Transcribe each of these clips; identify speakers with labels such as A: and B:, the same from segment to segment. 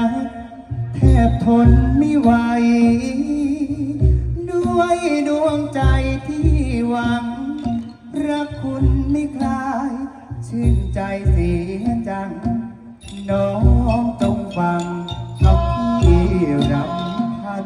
A: รัก แทบทนไม่ไหว ด้วยดวงใจที่หวัง รักคุณไม่คลาย ชื่นใจเสียจัง น้องจงฟังเอาที่รำ
B: พัน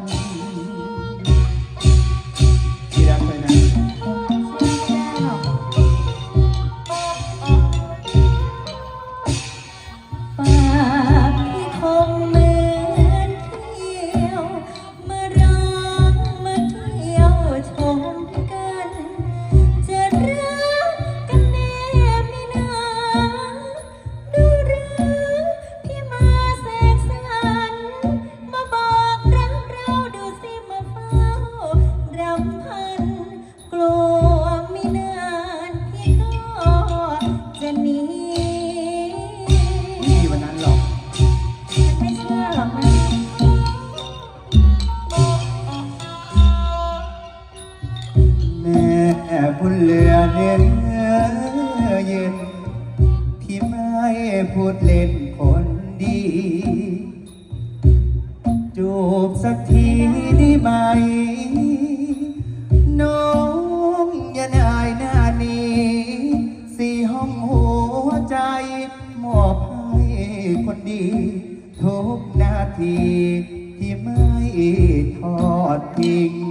A: ทีได้ไหม น้องอย่านายหน้านี้สี่ห้องหัวใจมอบให้คนดี ทุกนาทีที่ไม่ทอดทิ้ง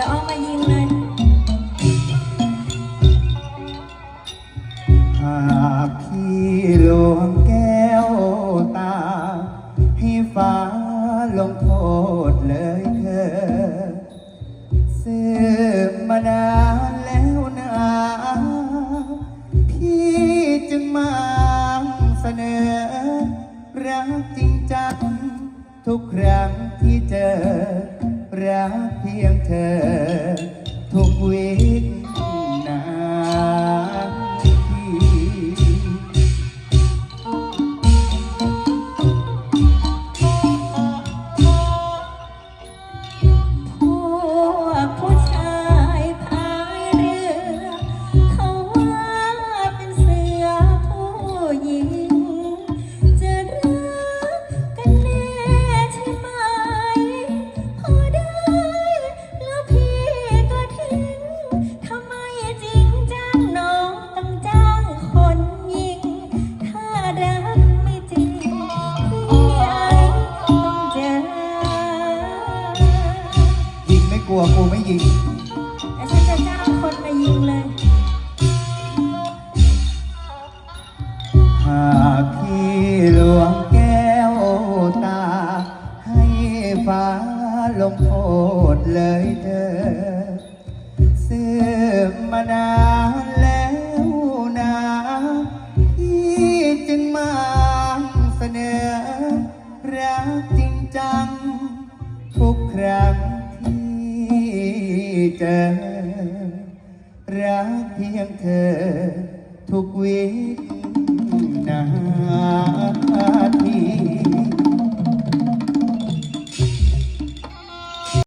B: อย่าเอามายิงเลย
A: หากพี่หลวงแก้วตา ให้ฟ้าลงโทษเลยเธอสืบมานานแล้วนะพี่จึงมาเสนอ รักจริงจังทุกครั้งที่เจอ รักเพียงเธอ
B: เลย
A: หากพี่หลวงแก้วตา ให้ฟ้าลงโทษเลยเธอสืบมานานแล้วนะพี่จึงมาเสนอ รักจริงจัง ทุกครั้งที่เจอ พียงเธอทุกวินาที